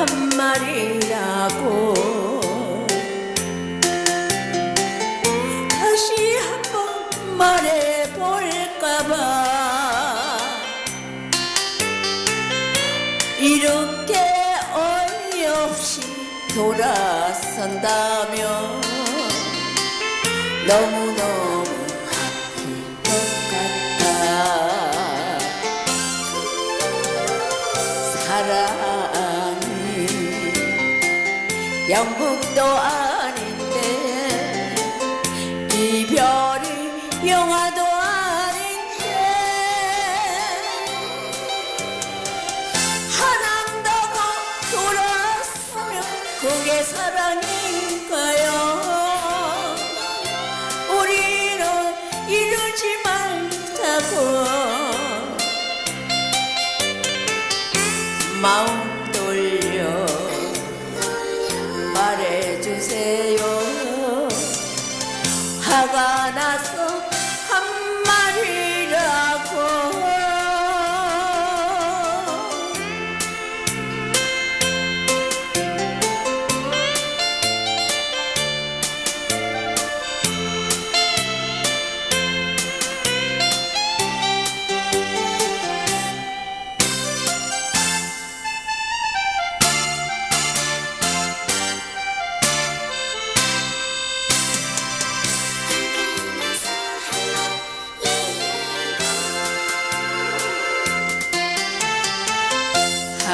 한 말이라고. 다시 한 번 말해볼까봐. 이렇게 어이없이 돌아선다면 너무너무 아플 것 같아. 사랑 영국도 아닌데 이별이 영화도 아닌데 한한다고 돌아서면 그게 사랑인가요? 우리는 이러지 말자고. 마음 화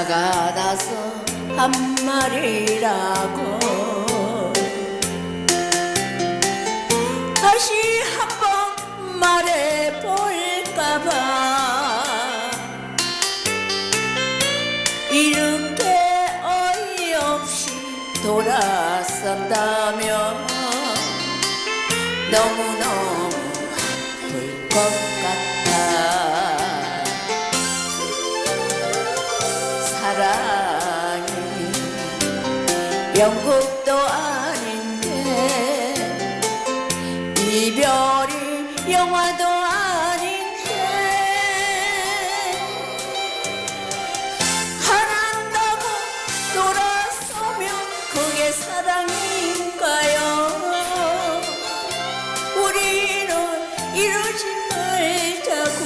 화가 나서 한 말이라고. 다시 한번 말해볼까봐. 이렇게 어이없이 돌아선다면 너무너무 영국도 아닌데 이별이 영화도 아닌데 하란다고 돌아서면 그게 사랑인가요? 우리는 이러지 말자고.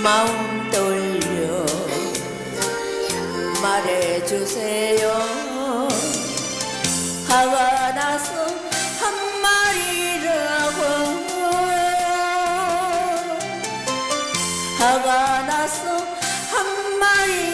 마음 말해주세요. 화가 나서 한 말이라고 화가 나서 한 말이